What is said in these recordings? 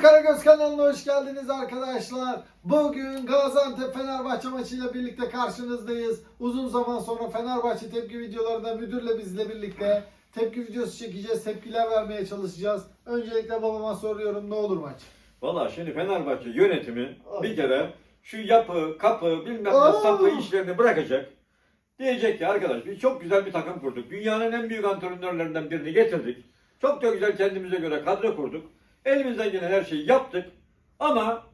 Uğur Karagöz kanalına hoş geldiniz arkadaşlar. Bugün Gaziantep Fenerbahçe maçıyla birlikte karşınızdayız. Uzun zaman sonra Fenerbahçe tepki videolarında müdürle bizle birlikte tepki videosu çekeceğiz. Tepkiler vermeye çalışacağız. Öncelikle babama soruyorum ne olur maç? Valla şimdi Fenerbahçe yönetimi bir kere şu yapı, kapı, bilmem Aa. ne sapı işlerini bırakacak. Diyecek ki arkadaş biz çok güzel bir takım kurduk. Dünyanın en büyük antrenörlerinden birini getirdik. Çok da güzel kendimize göre kadro kurduk. Elimizden gelen her şeyi yaptık. Ama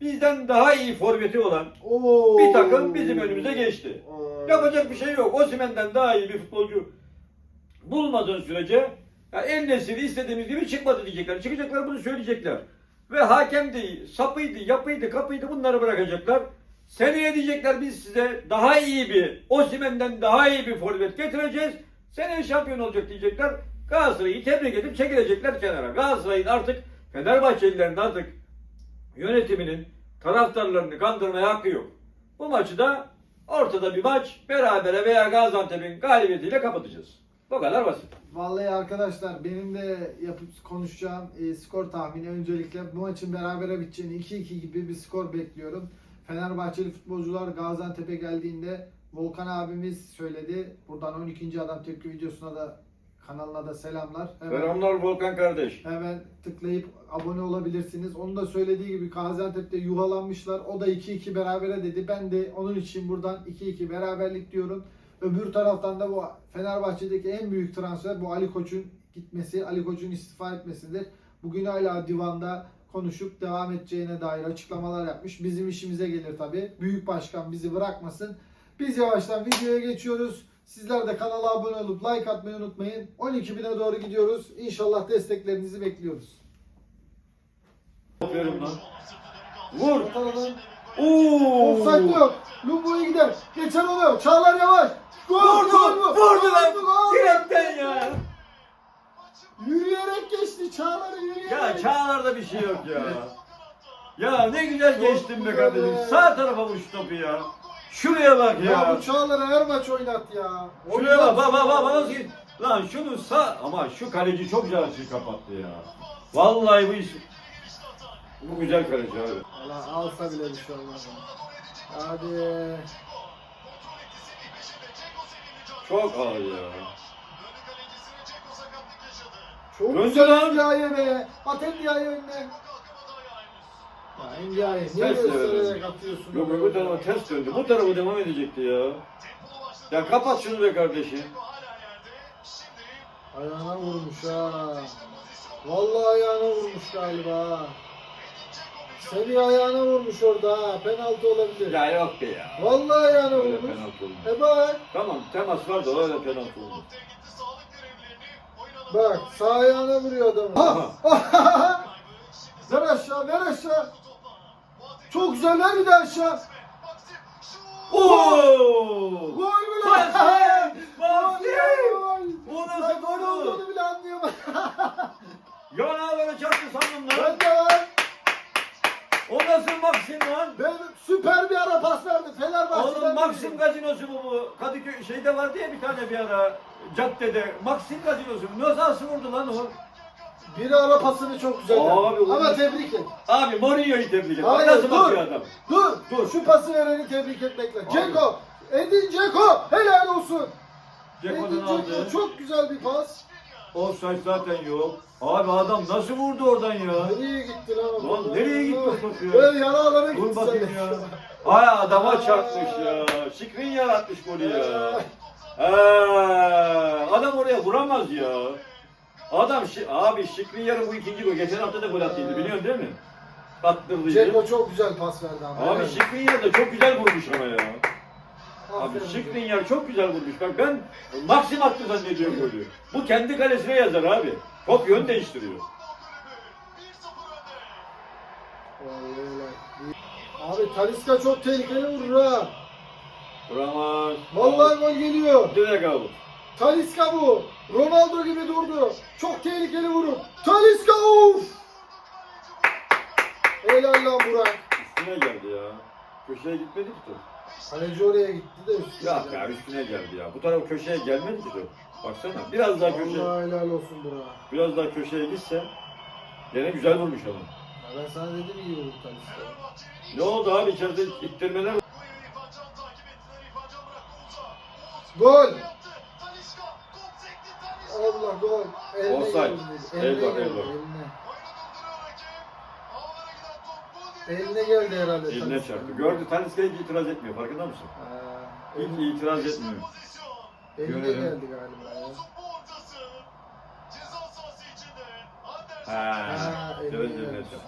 bizden daha iyi forveti olan Oo. bir takım bizim önümüze geçti. Ay. Yapacak bir şey yok. Osimhen'den daha iyi bir futbolcu bulmadığın sürece ya el nesili istediğimiz gibi çıkmadı diyecekler. Çıkacaklar bunu söyleyecekler. Ve hakem değil, sapıydı, yapıydı, kapıydı bunları bırakacaklar. Seneye diyecekler biz size daha iyi bir, Osimhen'den daha iyi bir forvet getireceğiz. Seneye şampiyon olacak diyecekler. Galatasaray'ı tebrik edip çekilecekler kenara. Galatasaray'ın artık Fenerbahçelilerin artık yönetiminin taraftarlarını kandırmaya hakkı yok. Bu maçı da ortada bir maç berabere veya Gaziantep'in galibiyetiyle kapatacağız. Bu kadar basit. Vallahi arkadaşlar benim de yapıp konuşacağım e, skor tahmini öncelikle bu maçın berabere biteceğini 2-2 gibi bir skor bekliyorum. Fenerbahçeli futbolcular Gaziantep'e geldiğinde Volkan abimiz söyledi. Buradan 12. adam tepki videosuna da kanalına da selamlar. Hemen, Selamlar Volkan kardeş. hemen tıklayıp abone olabilirsiniz. Onun da söylediği gibi Gaziantep'te yuvalanmışlar. O da 2-2 berabere dedi. Ben de onun için buradan 2-2 beraberlik diyorum. Öbür taraftan da bu Fenerbahçe'deki en büyük transfer bu Ali Koç'un gitmesi, Ali Koç'un istifa etmesidir. Bugün hala divanda konuşup devam edeceğine dair açıklamalar yapmış. Bizim işimize gelir tabi. Büyük başkan bizi bırakmasın. Biz yavaştan videoya geçiyoruz. Sizler de kanala abone olup like atmayı unutmayın. 12 bine doğru gidiyoruz. İnşallah desteklerinizi bekliyoruz. Aferin lan. Vur. Oo. Offside yok. Lumbo'ya gider. Geçen oluyor. Çağlar yavaş. Gol, Vurdu. gol mü? Vurdu lan. Direkten ya. Yürüyerek geçti. Çağlar yürüyerek. Ya Çağlar'da bir şey yok ya. Ya ne güzel geçtin be kardeşim. Sağ tarafa vuş topu ya. Şuraya bak Ya, ya. bu Çağlar'ı her maç oynat ya. Şuraya bak bak bak bak nasıl Lan şunu sağ ama şu kaleci çok güzel açıyı kapattı ya. Vallahi bu iş bu güzel kaleci abi. Allah alsa bile bir şey olmaz. Hadi. Çok ağır ya. Çok Döndü güzel lan. Ndiaye be. At Ndiaye önüne. Ya Ndiaye niye Ters atıyorsun? Yok öbür tarafa ters döndü. Bu tarafa devam edecekti ya. Ya kapat şunu be kardeşim. Ayağına vurmuş ha. Vallahi ayağına vurmuş galiba. Seni ayağına vurmuş orada ha. Penaltı olabilir. Ya yok be ya. Vallahi ayağına Öyle vurmuş. penaltı olmaz. E bak. Tamam temas var da öyle penaltı olmaz. Bak sağ ayağına vuruyor adamı. Ha! ver aşağı ver aşağı. Çok güzel ver bir de aşağı. Oo! Gol mü lan? Gol. Bu nasıl gol olduğunu bile anlayamadım. Yanağına çarptı sandım lan. ben de var. O nasıl Maxim lan? Ben süper bir ara pas verdim. Fenerbahçe'den. Oğlum Maxim gazinosu bu bu. Kadıköy şeyde vardı ya bir tane bir ara caddede. Maxim gazinosu. Nasıl vurdu lan o? Biri ara pasını çok güzel Abi, o- Ama tebrik et. Abi Mourinho'yu tebrik et. Bak Hayır nasıl dur. bakıyor adam. Dur. Dur. Şu pası vereni tebrik etmekle. Ceko. Edin Ceko. Helal olsun. Ceko'dan Edin Ceko. aldı. Çok güzel bir pas. Offside zaten yok. Abi adam nasıl vurdu oradan ya? Nereye gitti lan o? Lan nereye gitti o top ya? Böyle yaralara gitti. Dur bakayım ya. Ay adama çarpmış ya. Şikrin yaratmış golü ya. Ha, adam oraya vuramaz ya. Adam şi- abi Şikrin yarın bu ikinci gol. Geçen hafta da gol attıydı biliyorsun değil mi? Attırdıydı. Ceko çok güzel pas verdi ama. Abi. Şikrin yer de çok güzel vurmuş ama ya. Abi Aferin. Şikrin yer çok güzel vurmuş. Bak ben Maxim attı zannediyorum golü. Bu kendi kalesine yazar abi. Top yön değiştiriyor. Vay öyle. Abi Taliska çok tehlikeli vurur ha. Vuramaz. Vallahi gol geliyor. Direkt out. Taliska bu. Ronaldo gibi durdu. Çok tehlikeli vurur. Taliska uf. Helal lan Burak. Üstüne geldi ya. Köşeye gitmedi ki top. Kaleci oraya gitti de üstüne. Ya ya üstüne geldi ya. Bu taraf köşeye gelmedi ki top. Baksana biraz daha köşeye, Allah helal olsun Burak. biraz daha köşeye gitse gene güzel vurmuş ama. ben sana dedim iyi olur Talisca. Ne oldu abi içeride ittirmeler Gol! Allah gol. Eline Offside. geldi. Eline El var, geldi. el var. Eline. Eline geldi herhalde. Eline Talisca'nın. çarptı. Gördü Talisca'ya hiç itiraz etmiyor farkında mısın? Ha, Hiç eline, itiraz etmiyor. eline Görelim. geldi galiba ya. Ha, Ha, eline evet eline geldi. çarptı.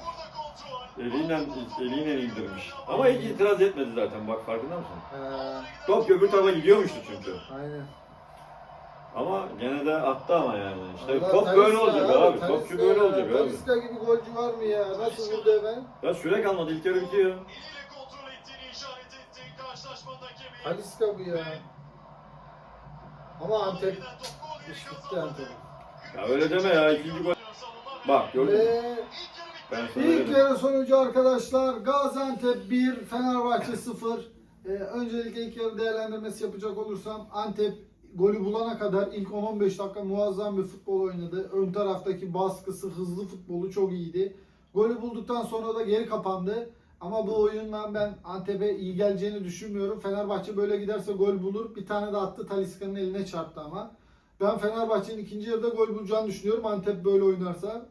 Eliyle, eliyle indirmiş. Ama hiç itiraz etmedi zaten bak farkında mısın? Ha, Top öbür tarafa gidiyormuştu çünkü. aynen. Ama gene de attı ama yani. İşte Allah top böyle olacak abi. Talisca Topçu böyle olacak abi. Talisca gibi golcü var mı ya? Nasıl vurdu hemen? Ya süre kalmadı ilk yarı bitiyor. Talisca bu ya. Ama Antep iş bitti Antep. Ya öyle deme ya ikinci gol. Bak gördün mü? İlk dedim. yarı sonucu arkadaşlar Gaziantep 1, Fenerbahçe 0. Ee, öncelikle ilk yarı değerlendirmesi yapacak olursam Antep golü bulana kadar ilk 10-15 dakika muazzam bir futbol oynadı. Ön taraftaki baskısı, hızlı futbolu çok iyiydi. Golü bulduktan sonra da geri kapandı. Ama bu oyundan ben Antep'e iyi geleceğini düşünmüyorum. Fenerbahçe böyle giderse gol bulur. Bir tane de attı Talisca'nın eline çarptı ama. Ben Fenerbahçe'nin ikinci yarıda gol bulacağını düşünüyorum. Antep böyle oynarsa.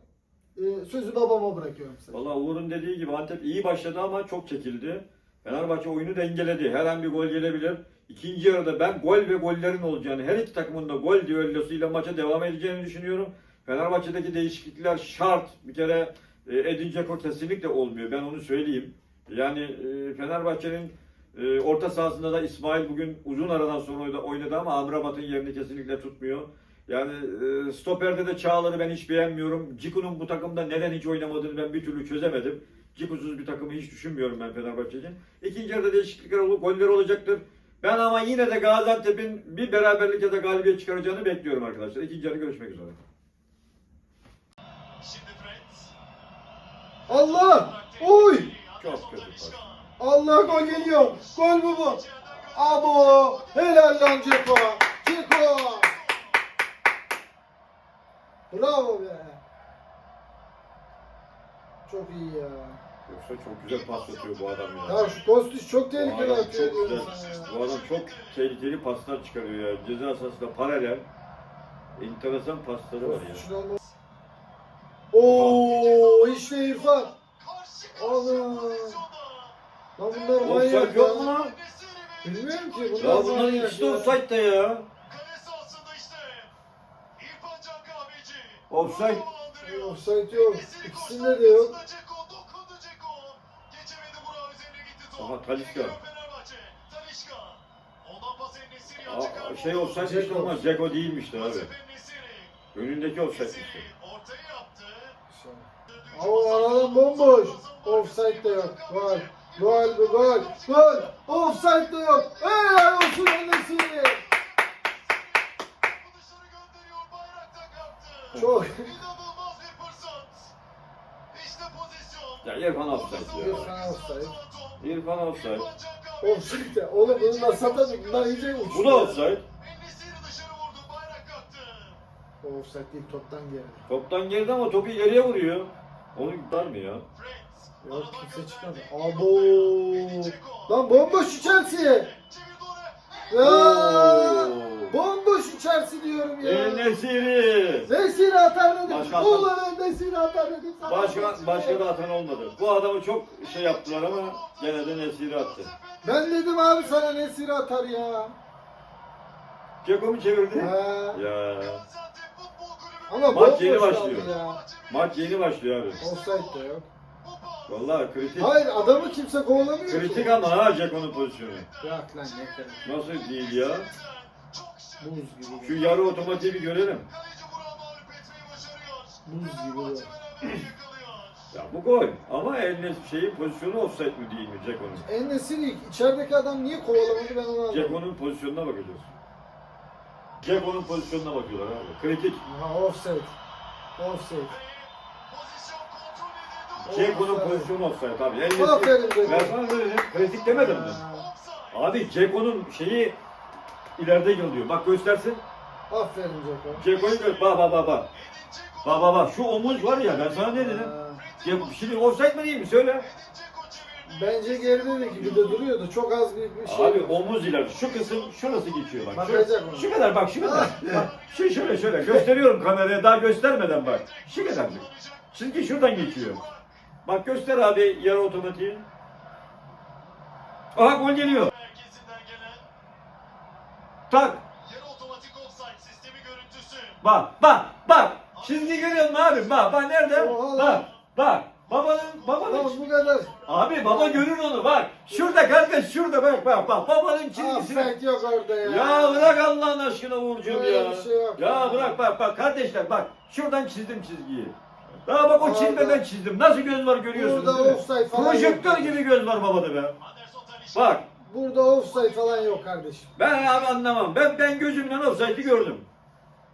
Ee, sözü babama bırakıyorum size. Valla Uğur'un dediği gibi Antep iyi başladı ama çok çekildi. Fenerbahçe oyunu dengeledi. Her an bir gol gelebilir. İkinci yarıda ben gol ve gollerin olacağını, her iki takımın da gol düellosuyla maça devam edeceğini düşünüyorum. Fenerbahçe'deki değişiklikler şart. Bir kere e, Edin Dzeko kesinlikle olmuyor. Ben onu söyleyeyim. Yani e, Fenerbahçe'nin e, orta sahasında da İsmail bugün uzun aradan sonra oynadı- ama Amrabat'ın yerini kesinlikle tutmuyor. Yani stoperde de Çağlar'ı ben hiç beğenmiyorum. Ciku'nun bu takımda neden hiç oynamadığını ben bir türlü çözemedim. Ciku'suz bir takımı hiç düşünmüyorum ben Fenerbahçe için. İkinci yarıda değişiklikler olur, goller olacaktır. Ben ama yine de Gaziantep'in bir beraberlik ya da galibiyet çıkaracağını bekliyorum arkadaşlar. İkinci yarı görüşmek üzere. Allah! Oy! Çok kötü pas. Allah gol geliyor. Gol mu bu? Abo! Helal lan Ceko! Ceko! Bravo be! Çok iyi ya. Yoksa çok güzel pas atıyor bu adam ya. Ya şu Kostiç çok Bu tehlikeli adam atıyor çok güzel. diyorum sana ya. Bu adam çok tehlikeli paslar çıkarıyor ya. Ceza sahasında paralel. Enteresan pasları var ya. Kostiç'in olma- Oo işte İrfan. Allah. Lan bunlar manyak Offside yok mu ya. lan? Bilmiyorum ki bunlar Ya bunların manyak ikisi de ya. offside'da ya. Offside. Offside yok. İkisinde de yok. Aha Talisca. Aa, şey offside işte Dzeko. ama Dzeko değilmiş de abi. Önündeki offside işte. Ama aradan bomboş. Offside de yok. Gol. Gol bu gol. Gol. Offside de yok. Helal olsun Enes'i. Çok. İnanılmaz bir fırsat. İşte pozisyon. Ya İrfan offside ya. İrfan offside. İrfan offside. Offside de. Oğlum bunlar satadık. Bunlar iyice uçtu. Bu da offside. O Offside değil toptan geldi. Toptan geldi ama topu ileriye vuruyor. Onu var mı ya? Yok kimse çıkmadı. Abo. Lan bomboş oraya. Ya. Oo. Bomboş içerisi diyorum ya. Enesiri. Nesiri atar dedim. Başka atar. Ulan Nesiri atar dedim. sana. Başka, başka da atan olmadı. Bu adamı çok şey yaptılar ama gene de Nesiri attı. Ben dedim abi sana Nesiri atar ya. Ceko mu çevirdi? Ha. Ya. Ama Maç bomboş yeni kaldı başlıyor. Ya. Maç yeni başlıyor abi. Offside de yok. Vallahi kritik. Hayır adamı kimse kovalamıyor Kritik ki. ama ha Ceko'nun pozisyonu. Yok lan ne kadar. Nasıl değil ya? Buz gibi. Şu yarı otomatiği bir görelim. Buz gibi. Ya bu gol. Ama eline şeyin pozisyonu offside mi değil mi Ceko'nun? En Nesiri içerideki adam niye kovalamadı ben onu anlamadım. Ceko'nun pozisyonuna bakacağız. Ceko'nun pozisyonuna bakıyorlar abi. Kritik. Ha offside. Offside. Ceko'nun Offside. pozisyonu offside abi. Eline Aferin Ceko. Ben sana ne dedim? Kritik demedim mi? Ha. Abi Ceko'nun şeyi ileride geliyor. Bak göstersin. Aferin Ceko. Ceko'yu gör. Bak bak bak bak. Bak bak bak. Şu omuz var ya ben sana ne dedim? Ha, Ya Şimdi offside mi değil mi? Söyle. Bence geride de gibi de duruyordu. Çok az bir, bir şey. Abi omuz ileri. Şu kısım şurası geçiyor bak. Bakacak Şu, mı? şu kadar bak şu kadar. bak şu şöyle şöyle gösteriyorum kameraya daha göstermeden bak. Şu kadar. Çizgi şuradan geçiyor. Bak göster abi yarı otomatiği. Aha gol geliyor. Tak. yarı otomatik offside sistemi görüntüsü. Bak bak bak. Çizgi görüyor musun abi? Bak bak nerede? Oha lan. Bak bak. Babanın babanın bu kadar. Abi baba görür onu bak. Şurada kardeş şurada bak bak bak. Babanın çizgisine. Affet yok orada ya. Ya bırak Allah'ın aşkına Uğurcuğum ya. bir şey yok. Ya bırak bak bak kardeşler bak. Şuradan çizdim çizgiyi. Daha bak o Orada- çizme ben çizdim. Nasıl göz var görüyorsunuz Burada değil mi? offside falan Projektör gibi göz var babada be. Anderson Talisca. Bak Burada offside falan yok kardeşim. ben abi anlamam. Ben ben gözümle offside'i gördüm.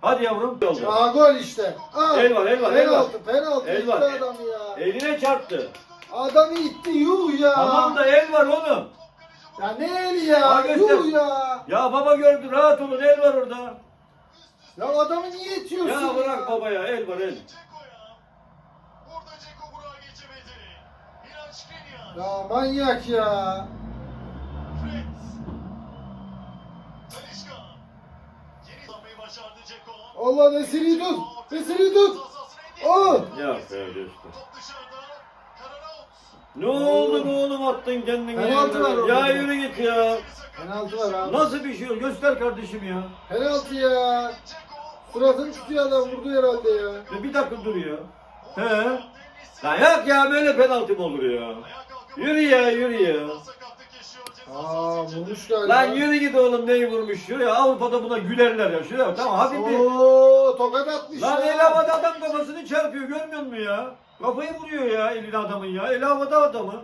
Hadi yavrum. Aa gol işte. Aa, El var, el var, el penaltı, penaltı. El var. ya. Eline çarptı. Adamı itti yuh ya. Tamam da el var oğlum. Ya ne eli ya? Aa, göster. yuh ya. Ya baba gördü rahat olun el var orada. Ya adamı niye itiyorsun Ya bırak baba ya el var el. Dzeko'ya. Burada Dzeko Burak'ı geçemedi. Milan Skriniar. Ya manyak ya. Fred. Talisca. Geri almayı başardı Dzeko. Allah Veseli'yi tut. Veseli'yi tut. Oh. Ya be işte. Top dışarıda. Karanaut. Ne oldu be oğlum attın kendini. Penaltı var ya. orada. Ya yürü git ya. Penaltı var abi. Nasıl bir şey? Göster kardeşim ya. Penaltı ya. Suratını tutuyor adam vurdu herhalde ya. Ya bir dakika dur ya. He. Lan yok ya böyle penaltı mı olur ya? Yürü ya yürü ya. Aa vurmuş galiba. Lan yürü git oğlum neyi vurmuş şuraya Avrupa'da buna gülerler ya şuraya tamam hafif bir. Oo tokat atmış Lan ya. el havada adam kafasını çarpıyor görmüyor musun ya? Kafayı vuruyor ya elini adamın ya. El havada adamı.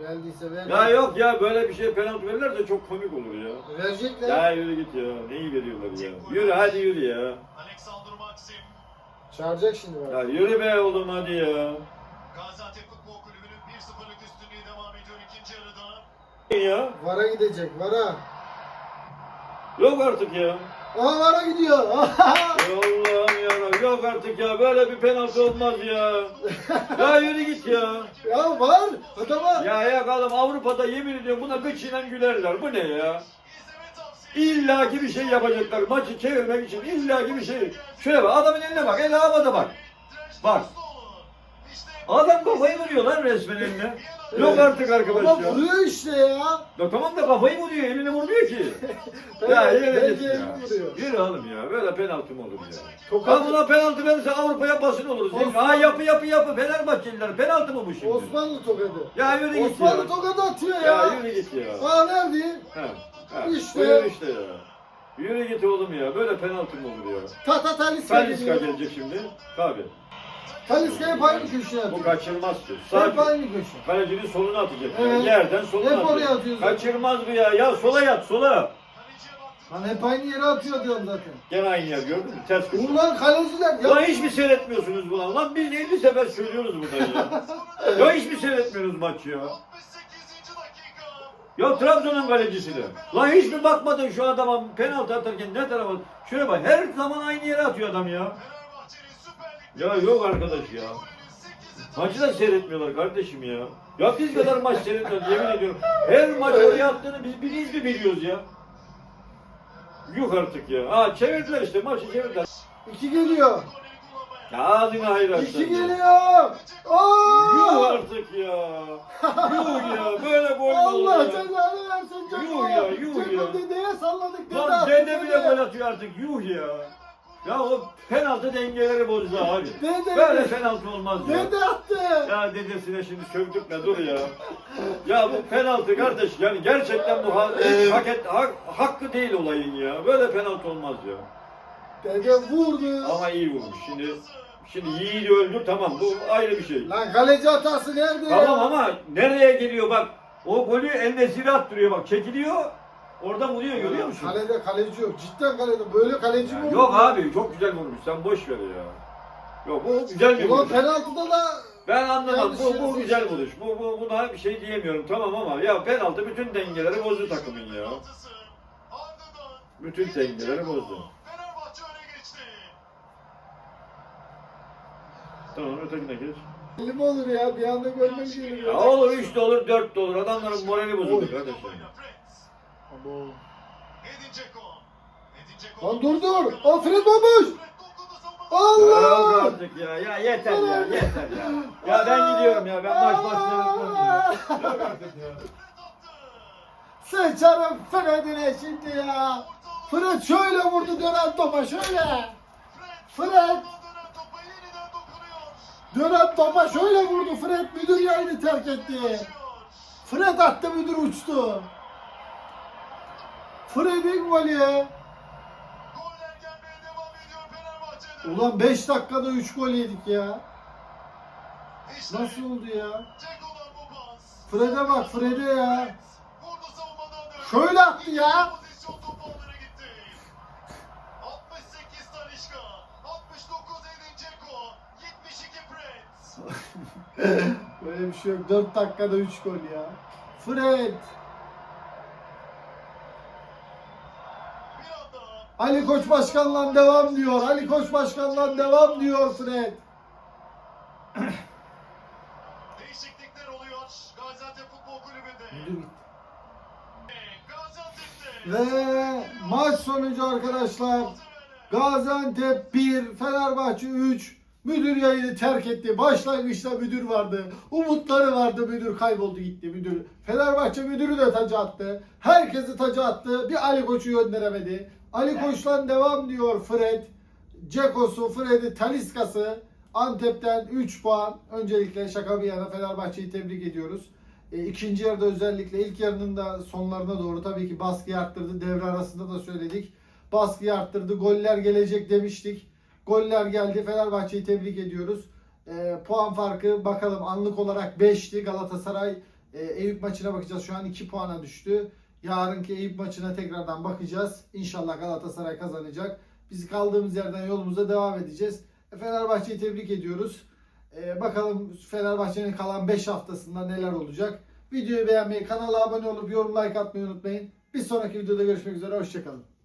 Geldiyse ver. Ya yok ya böyle bir şey penaltı verirler de çok komik olur ya. Verecekler. Ya yürü git ya. Neyi veriyorlar ya? Yürü hadi yürü ya. Alexander Maxim. Çağıracak şimdi bak. Ya yürü be oğlum hadi ya. Gaziantep Ya. Vara gidecek vara. Yok artık ya. Aa vara gidiyor. Allah'ım ya. Yok artık ya. Böyle bir penaltı olmaz ya. Ya yürü git ya. ya var. Adama. Ya ya oğlum Avrupa'da yemin ediyorum buna gıçıyla gülerler. Bu ne ya? İlla ki bir şey yapacaklar. Maçı çevirmek için illa ki bir şey. Şuraya bak adamın eline bak. El havada bak. Bak. Adam kafayı vuruyor lan resmen eline. Yok artık arkadaş Ama ya. vuruyor işte ya. Ya tamam da kafayı vuruyor. Elini vurmuyor ki. Ben- ya yürü bence git ya. elini vuruyor. Yürü oğlum ya. Böyle penaltı mı olur ya? Tokat- Ha buna penaltı verirse Avrupa'ya basın oluruz. Osman- Ha yapı yapı yapı Fenerbahçeliler penaltı mı bu şimdi? Osmanlı tokadı. Ya yürü git Osmanlı ya. tokadı atıyor ya. Ya yürü git ya. Aa nerede? Ha, ha. İşte. Buyur işte ya. Yürü git oğlum ya. Böyle penaltı mı olur ya? Tata Taliska geliyor. gelecek şimdi. Tabi. Taliska hep aynı köşeye Bu atıyor. kaçırmaz ki. Hep Sadece aynı köşe. kalecinin soluna atacak. Evet. Yerden soluna Hep oraya atıyor zaten. Kaçırmaz bu ya. Ya sola yat sola. Lan hep aynı yere atıyor diyorum zaten. Gene aynı yer gördün mü? Ters köşe. Ulan kaleciler Lan ya. hiç mi seyretmiyorsunuz bunu? Lan biz 50 sefer söylüyoruz buradan ya. ya hiç mi seyretmiyoruz maçı ya? 68. dakika. Ya Trabzon'un kalecisi de. Lan hiç mi bakmadın şu adama penaltı atarken ne tarafa? Şuraya bak her zaman aynı yere atıyor adam ya. Ya yok arkadaş ya. Maçı da seyretmiyorlar kardeşim ya. Ya biz kadar maç seyretmiyoruz yemin ediyorum. Her maç oraya attığını biz biz mi biliyoruz ya? Yok artık ya. Ha çevirdiler işte maçı çevirdiler. İki geliyor. Ya ağzına hayır. İki geliyor. Yuh Oo! artık ya. Yuh ya. Böyle gol mü olur Allah ya? cezanı versin Ceko. Yuh ya, yuh Ceko ya. dedeye salladık. Dede Lan attı, dede bile gol atıyor artık. Yuh ya. Ya o penaltı dengeleri bozdu abi. Dede. Böyle penaltı olmaz ya. Dede attı. Ya dedesine şimdi sövdürtme dur ya. Ya bu penaltı kardeş yani gerçekten bu ha- hak et, hak- hakkı değil olayın ya. Böyle penaltı olmaz ya. Dede vurdu. Ama iyi vurmuş. Şimdi şimdi Yiğit'i öldür tamam bu ayrı bir şey. Lan kaleci hatası nerede ya? Tamam ama nereye geliyor bak. O golü el nesiri attırıyor bak çekiliyor. Oradan vuruyor görüyor musun? Kalede kaleci yok. Cidden kalede. Böyle kaleci mi olur? yok abi çok güzel vurmuş sen boş ver ya. Yok bu güzel bir Ulan vuruş. penaltıda da Ben anlamam. Yanlış Bu, bu güzel vuruş. Bu, bu buna bir şey diyemiyorum tamam ama ya penaltı bütün dengeleri bozdu takımın ya. Bütün dengeleri bozdu. Tamam ötekine geç. Belli mi olur ya? Bir anda görmek Ya olur 3 de olur 4 de olur. Adamların morali bozuldu kardeşim. Abo. Lan dur dur. Savunma. Ya Allah! artık ya. Ya yeter ya. Yeter ya. Ya ben gidiyorum ya. Ben seyretmem ya. Yok artık ya. Sıçarım Fred'ine şimdi ya. Fred şöyle vurdu dönen topa şöyle. Fred. Dönen topa şöyle vurdu Fred. Müdür yayını terk etti. Fred attı müdür uçtu. Ediyor Fenerbahçe'de. Ulan 5 dakikada 3 gol yedik ya. İşte Nasıl oldu ya? Fred'e bak Fred'e ya. Şöyle attı ya. Pozisyon topu alana gitti. 68 Talişka. 69 Edin Dzeko. 72 Fred. Böyle bir şey yok. 4 dakikada 3 gol ya. Fred. Bir anda Ali Koç Başkan'la devam diyor. Ali Koç Başkan'la devam diyor Fred. değişiklikler oluyor. Gaziantep Futbol Kulübü'nde. Ve maç sonucu arkadaşlar Gaziantep 1, Fenerbahçe 3. Müdür yayını terk etti. Başlangıçta müdür vardı. Umutları vardı. Müdür kayboldu gitti. Müdür. Fenerbahçe müdürü de tacı attı. Herkesi tacı attı. Bir Ali Koç'u gönderemedi. Ali Koç'tan devam diyor Fred. Ceko'su, Fred'i, Taliska'sı. Antep'ten 3 puan. Öncelikle şaka bir yana Fenerbahçe'yi tebrik ediyoruz. E, ikinci yarıda özellikle ilk yarının da sonlarına doğru tabii ki baskıyı arttırdı. Devre arasında da söyledik. Baskıyı arttırdı. Goller gelecek demiştik. Goller geldi. Fenerbahçe'yi tebrik ediyoruz. E, puan farkı bakalım anlık olarak 5'ti. Galatasaray e, Eyüp maçına bakacağız. Şu an 2 puana düştü. Yarınki Eyüp maçına tekrardan bakacağız. İnşallah Galatasaray kazanacak. Biz kaldığımız yerden yolumuza devam edeceğiz. E, Fenerbahçe'yi tebrik ediyoruz. Ee, bakalım Fenerbahçe'nin kalan 5 haftasında neler olacak. Videoyu beğenmeyi, kanala abone olup yorum like atmayı unutmayın. Bir sonraki videoda görüşmek üzere. Hoşçakalın.